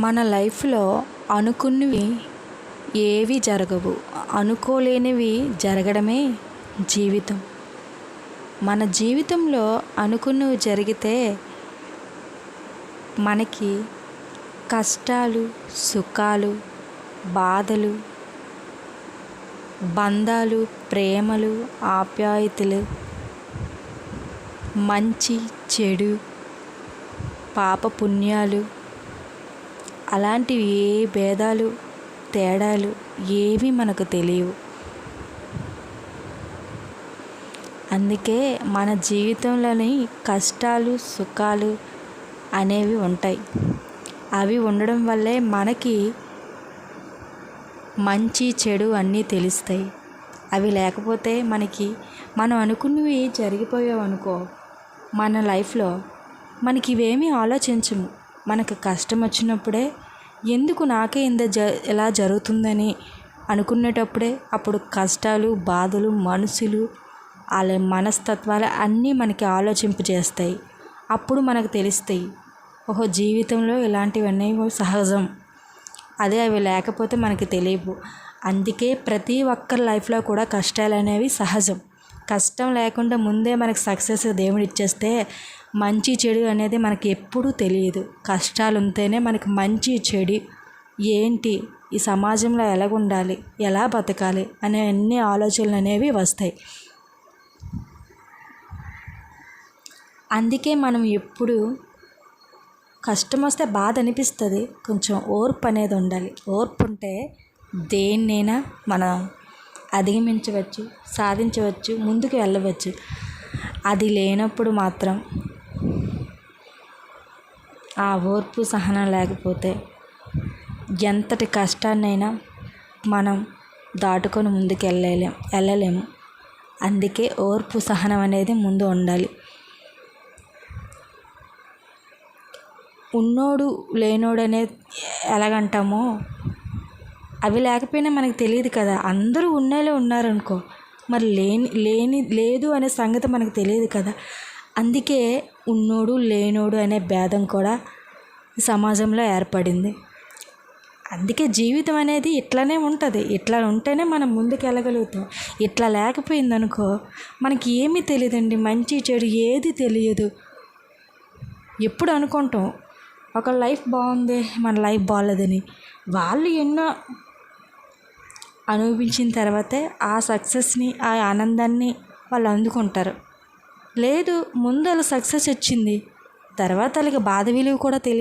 మన లైఫ్లో అనుకున్నవి ఏవి జరగవు. అనుకోలేనివి జరగడమే జీవితం. మన జీవితంలో అనుకున్నవి జరిగితే మనకి కష్టాలు సుఖాలు బాధలు బంధాలు ప్రేమలు ఆప్యాయతలు మంచి చెడు పాప పుణ్యాలు అలాంటివి ఏ భేదాలు తేడాలు ఏవి మనకు తెలియవు. అందుకే మన జీవితంలోని కష్టాలు సుఖాలు అనేవి ఉంటాయి. అవి ఉండడం వల్లే మనకి మంచి చెడు అన్నీ తెలుస్తాయి. అవి లేకపోతే మనకి మనం అనుకున్నవి జరిగిపోయావు అనుకో మన లైఫ్లో మనకి ఇవేమీ ఆలోచించము. మనకు కష్టం వచ్చినప్పుడే ఎందుకు నాకే ఇంత జ ఇలా జరుగుతుందని అనుకునేటప్పుడే అప్పుడు కష్టాలు బాధలు మనుషులు వాళ్ళ మనస్తత్వాలు అన్నీ మనకి ఆలోచింపజేస్తాయి అప్పుడు మనకు తెలుస్తాయి. ఓహో జీవితంలో ఇలాంటివన్నీ సహజం. అదే అవి లేకపోతే మనకి తెలియవు. అందుకే ప్రతి ఒక్కరి లైఫ్లో కూడా కష్టాలు అనేవి సహజం. కష్టం లేకుండా ముందే మనకి సక్సెస్ దేవుడు ఇచ్చేస్తే మంచి చెడు అనేది మనకి ఎప్పుడూ తెలియదు. కష్టాలు ఉంటేనే మనకి మంచి చెడు ఏంటి ఈ సమాజంలో ఎలాగ ఉండాలి ఎలా బతకాలి అనే అన్ని ఆలోచనలు అనేవి వస్తాయి. అందుకే మనం ఎప్పుడు కష్టం వస్తే బాధ అనిపిస్తుంది కొంచెం ఓర్పు అనేది ఉండాలి ఓర్పు ఉంటే దేన్నైనా మనం అధిగమించవచ్చు సాధించవచ్చు ముందుకు వెళ్ళవచ్చు అది లేనప్పుడు మాత్రం ఆ ఓర్పు సహనం లేకపోతే ఎంతటి కష్టాన్నైనా మనం దాటుకొని ముందుకు వెళ్ళలేం వెళ్ళలేము. అందుకే ఓర్పు సహనం అనేది ముందు ఉండాలి. ఉన్నోడు లేనోడు అనేది ఎలాగంటామో? అవి లేకపోయినా మనకు తెలియదు కదా. అందరూ ఉన్నోళ్ళే ఉన్నారనుకో మరి లేని లేని లేదు అనే సంగతి మనకు తెలియదు కదా. అందుకే ఉన్నోడు లేనోడు అనే భేదం కూడా సమాజంలో ఏర్పడింది. అందుకే జీవితం అనేది ఇట్లానే ఉంటుంది. ఇట్లా ఉంటేనే మనం ముందుకు వెళ్ళగలుగుతాం. ఇట్లా లేకపోయిందనుకో మనకి ఏమీ తెలియదండి. మంచి చెడు ఏది తెలియదు. ఎప్పుడు అనుకుంటాం ఒక లైఫ్ బాగుంది మన లైఫ్ బాగాలేదని వాళ్ళు ఎన్నో అనుభవించిన తర్వాతే ఆ సక్సెస్ని ఆ ఆనందాన్ని వాళ్ళు అందుకుంటారు. లేదు ముందు సక్సెస్ వచ్చింది. తర్వాత వాళ్ళకి బాధ విలువ కూడా తెలియదు